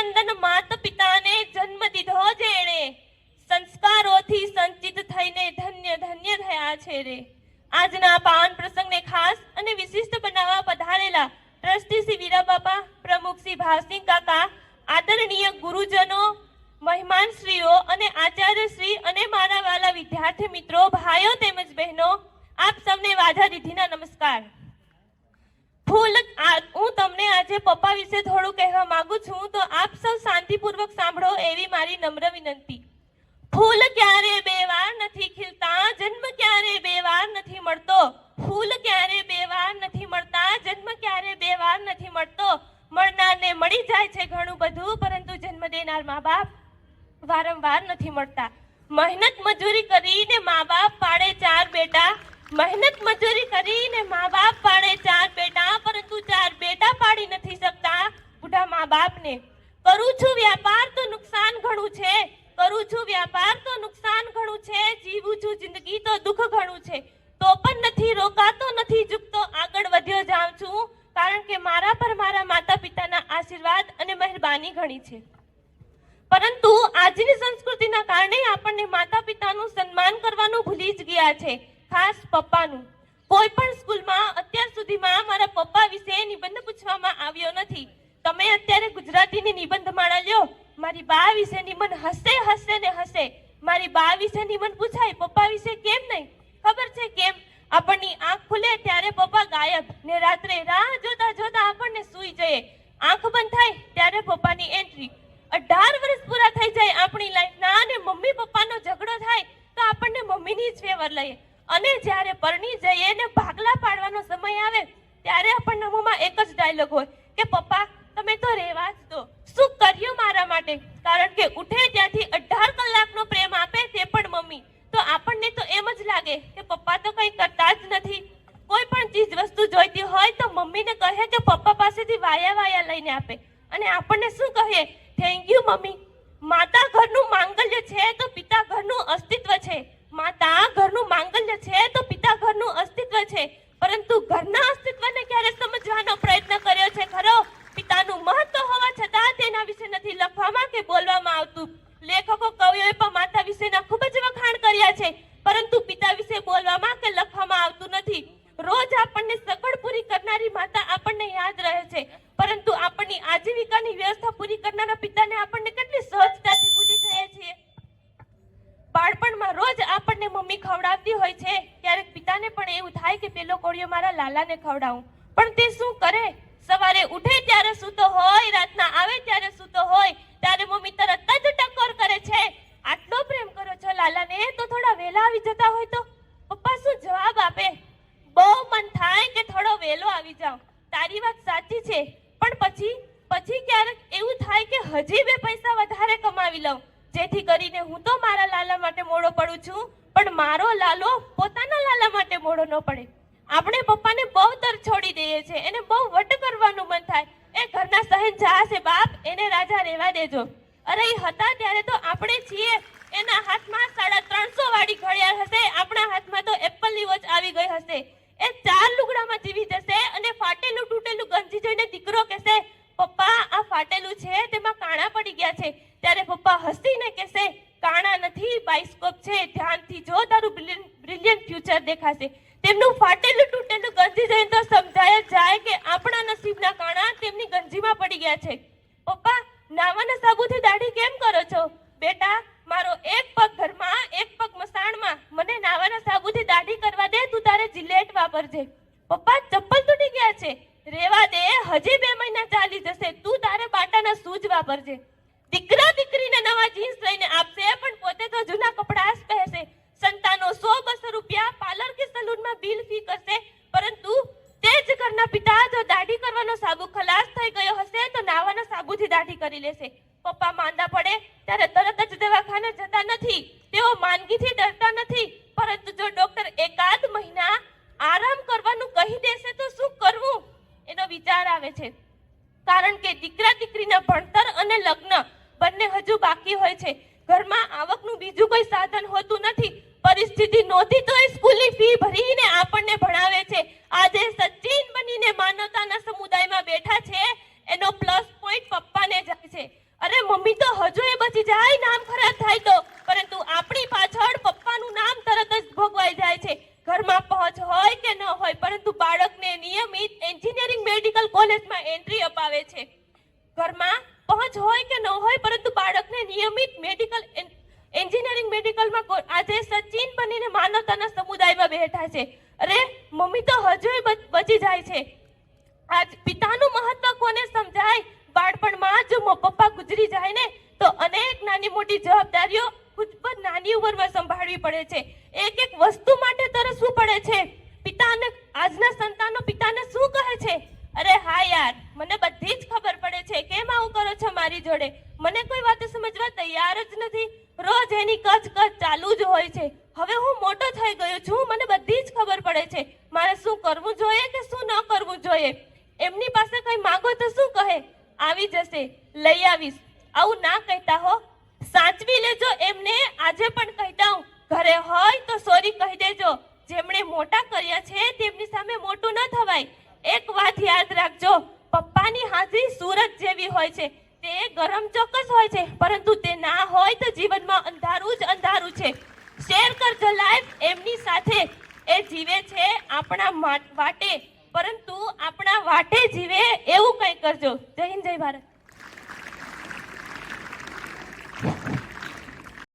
વંદન માત પિતાને જન્મ દીધો જેણે. સંસ્કારોથી સંચિત થઈને ધન્ય ધન્ય થયા છે રે. આજના પાવન પ્રસંગને ખાસ અને વિશિષ્ટ બનાવવા પધારેલા ટ્રસ્ટી શ્રી વીરા બાપા પ્રમુખ શ્રી ભાવસિંહ કાકા, આદરણીય ગુરુજનો મહેમાન શ્રીઓ અને આચાર્ય શ્રી અને મારા વાલા વિદ્યાર્થી મિત્રો, ભાઈઓ તેમજ બહેનો, આપ સૌને વાધા દીધીના નમસ્કાર. ફૂલ હું તમને આજે પપ્પા વિશે થોડું કહેવા માંગુ છું, તો આપ સૌ શાંતિપૂર્વક સાંભળો એવી મારી નમ્ર વિનંતી. ફૂલ ક્યારે બે વાર નથી ખીલતા, જન્મ ક્યારે બે વાર નથી મળતો? ફૂલ ક્યારે બે વાર નથી મળતા, જન્મ ક્યારે બે વાર નથી મળતો? મળનારને મળી જાય છે ઘણું બધું, પરંતુ જન્મ દેનાર મા બાપ વારંવાર નથી મળતા. મહેનત મજૂરી કરીને મા બાપ પાડે ચાર બેટા મહેનત મજૂરી કરીને મા બાપ પાડે ચાર બેટા, પરંતુ ચાર બેટા પાડી નથી શકતા. બુઢા મા બાપને કરું છું વ્યાપાર તો નુકસાન ઘણું છે, કરું છું વ્યાપાર તો નુકસાન ઘણું છે, જીવું છું જિંદગી તો દુઃખ ઘણું છે, તો પણ નથી રોકાતો, નથી ઝૂકતો, આગળ વધ્યો જાઉં છું. કારણ કે મારા પર મારા માતા પિતાના આશીર્વાદ અને મહેરબાની ઘણી છે. પરંતુ આજની સંસ્કૃતિના કારણે આપણને માતા પિતાનું સન્માન કરવાનું ભૂલી જ ગયા છે. ખાસ પપ્પાનું. કોઈ પણ સ્કૂલમાં અત્યાર સુધીમાં મારા પપ્પા વિશે નિબંધ પૂછવામાં આવ્યો નથી. તમે અત્યારે ગુજરાતીની નિબંધ માળા લ્યો. મારી બા વિશે નિબંધ હસે હસે ને હસે. મારી બા વિશે નિબંધ પૂછાય, પપ્પા વિશે કેમ નહીં? ખબર છે કેમ? આપણની આંખ ખુલે ત્યારે પપ્પા ગાયબ ને રાત્રે રાહ જોતા જોતા આપણને સૂઈ જઈએ. આંખ બંધ થાય ત્યારે પપ્પાની એન્ટ્રી. અઢાર વર્ષ પૂરા થઈ જાય આપણી લાઈફના અને મમ્મી પપ્પાનો ઝઘડો થાય તો આપણને મમ્મીની જ ફેવર લઈએ. અને જ્યારે પરણી જઈએ ને ભાગલા પાડવાનો સમય આવે, ત્યારે આપણના મોંમાં એક જ ડાયલોગ હોય કે, પપ્પા, તમે તો રહેવા જ દો શું કર્યું મારા માટે? કારણ કે ઉઠે ત્યાંથી અઢાર કલાકનો પ્રેમ આપે તે પણ મમ્મી. તો આપણને તો એમ જ લાગે કે, પપ્પા તો કંઈ કરતા જ નથી. કોઈ પણ ચીજ વસ્તુ જોઈતી હોય તો મમ્મીને કહે કે, પપ્પા પાસેથી વાયા વાયા લઈને આપે. અને આપણને શું કહે? Thank you mummy. માતા ઘરનું માંગલ્ય છે તો પિતા ઘરનું અસ્તિત્વ છે માતા ઘરનું માંગલ્ય છે તો પિતા ઘરનું અસ્તિત્વ છે પરંતુ ઘરના અસ્તિત્વને ક્યારે સમજવાનો પ્રયત્ન કર્યો છે ખરો પિતાનું મહત્વ હોવા છતાં તેના વિશે નથી લખવામાં કે બોલવામાં આવતું લેખકો કવિઓએ પણ માતા વિશેના ખૂબ જ વખાણ કર્યા છે પરંતુ પિતા વિશે બોલવામાં કે લખવામાં આવતું નથી રોજ આપણને સગવડ પૂરી કરનારી માતા આપણને યાદ રહે છે પરંતુ આજીવિકાની વ્યવસ્થા પૂરી કરનારા પિતાને આપણને કેટલી સહજતાથી ભૂલી જઈએ છીએ બાળપણમાં રોજ આપણને મમ્મી ખવડાવતી હોય છે. ક્યારેક પિતાને પણ એવું થાય કે પેલો કોળિયો મારા લાલાને ખવડાવું. પણ તે શું કરે? સવારે ઉઠે ત્યારે સૂતો હોય, રાતના આવે ત્યારે સૂતો હોય, ત્યારે મમ્મી તરત જ ટકોર કરે છે. આટલો પ્રેમ કરો છો લાલાને, તો થોડા વહેલા આવી જતા હોય તો? પપ્પા શું જવાબ આપે? બહુ મન થાય કે થોડો વહેલો આવી જાવ તારી વાત સાચી છે. પણ પછી પછી ક્યારેક એવું થાય કે હજી બે પૈસા વધારે કમાવી લઉં. જેથી કરીને હું તો મારા લાલા માટે મોડો પડું છું, પણ મારો લાલો પોતાના લાલા માટે મોડો ન પડે. આપણે પપ્પાને બહુ તર છોડી દઈએ છે એને બહુ વટ કરવાનું મન થાય. એ ઘરના શહેનશાહ છે બાપ, એને રાજા રહેવા દેજો. અરે એ હતા ત્યારે તો આપણે છીએ, એના હાથમાં સાડા ત્રણસો વાળી ઘડિયાળ હશે આપણા હાથમાં તો એપલની વોચ આવી ગઈ હશે એ ચાર લુગડામાં જીવી જશે અને ફાટેલું તૂટેલું ગંજી જોઈને દીકરો કહેશે પપ્પા આ ફાટેલું છે તેમાં કાણા પડી ગયા છે ત્યારે પપ્પા હસીને કહેશે કાણા નથી બાઇસ્કોપ છે ધ્યાનથી જો તારું બ્રિલિયન્ટ ફ્યુચર દેખાશે. તેમનું ફાટેલું તૂટેલું ગંજી જઈને તો સમજાય જાય કે આપણા નસીબના કાણા તેમની ગંજીમાં પડી ગયા છે. પપ્પા, નાવાના સાબુથી દાઢી કેમ કરો છો? બેટા, મારો એક પગ ઘરમાં, એક પગ મસાણમાં. મને નાવાના સાબુથી દાઢી કરવા દે, તું તારે જિલેટ વાપરજે. પપ્પા, ચપ્પલ તૂટી ગયા છે. રેવા દે, હજી બે મહિના ચાલી જશે. તું તારે બાટાના સૂજ વાપરજે. દીકરા, દીકરીને નવા જીન્સ લઈને આપશે, પણ પોતે તો જૂના કપડાં જ પહેરશે. સંતાનો સો બસો રૂપિયા પાર્લર કે સલૂનમાં બિલ ફી કરશે. પરંતુ તે જ ઘરના પિતા જો દાઢી કરવાનો સાબુ ખલાસ થઈ ગયો હશે તો નાવાના સાબુથી દાઢી કરી લેશે. પપ્પા માંદા પડે ત્યારે તરત જ દવાખાને જતા નથી. તેઓ માંદગીથી ડરતા નથી. પરંતુ જો ડોક્ટર એકાદ મહિના આરામ કરવાનું કહી દેશે તો શું કરવું? એનો વિચાર આવે છે. કારણ કે દીકરા દીકરીના ભણતર અને લગ્ન બંને હજુ બાકી હોય છે. ઘરમાં આવકનું બીજું કોઈ સાધન હોતું નથી. પરિસ્થિતિ નહોતી તો એ સ્કૂલની ફી ભરીને આપણને ભણાવે છે. આજે સચિન બનીને માનવતાના સમુદાયમાં બેઠા છે. એનો પ્લસ પોઈન્ટ પપ્પાને જાય છે. અરે મમ્મી તો હજુ એ બચી જાય, નામ ખરાબ થાય તો. પરંતુ આપણી પાછળ પપ્પાનું નામ તરત જ ભોગવાઈ જાય છે. ઘરમાં પહોંચ હોય કે ન હોય, પરંતુ બાળકને નિયમિત એન્જિનિયરિંગ મેડિકલ કોલેજમાં એન્ટ્રી અપાવે છે. ઘરમાં પહોંચ હોય કે ન હોય, પરંતુ બાળકને નિયમિત મેડિકલ એન્જિનિયરિંગ મેડિકલમાં આજે સચિન બનીને માનવતાના સમુદાયમાં બેઠા છે. અરે, મમ્મી તો હજુય બચી જાય છે. આજ પિતાનું મહત્વ કોને સમજાય? બાળપણમાં જો પપ્પા ગુજરી જાય ને, તો અનેક નાની મોટી જવાબદારીઓ ખુદ પર નાની ઉંમરમાં સંભાળવી પડે છે. એક એક વસ્તુ માટે તરસવું પડે છે. પિતાને, આજના સંતાનો પિતાને શું કહે છે? અરે, હા યાર, મને બધી જ ખબર પડે છે. કેમ આવું કરો છો મારી જોડે? મને કોઈ વાત સમજવા તૈયાર જ નથી. રોજ એની કચ કચ ચાલુ જ હોય છે. હવે હું મોટો થઈ ગયો છું, મને બધી જ ખબર પડે છે. મારે શું કરવું જોઈએ કે શું ન કરવું જોઈએ? એમની પાસે કઈ માંગો તો શું કહે? આવી જશે. લઈ આવીશ. આવું ના કહેતા હો. સાચવી લેજો એમને. આજે પણ કહેતા હું ઘરે હોય તો સોરી કહી દેજો. જેમણે મોટા કર્યા છે, તેમની સામે મોટું ન થવાય. એક વાત યાદ રાખજો. પપ્પાની હાજરી સુરત જેવી હોય છે. તે ગરમ ચોક્કસ હોય છે, પરંતુ તે ના હોય તો જીવનમાં અંધારું જ અંધારું છે. શેર કરજો લાઈફ એમની સાથે એ જીવે છે આપણા વાટે. પરંતુ આપણા વાટે જીવે એવું કંઈ કરજો. જય હિન્દ, જય ભારત.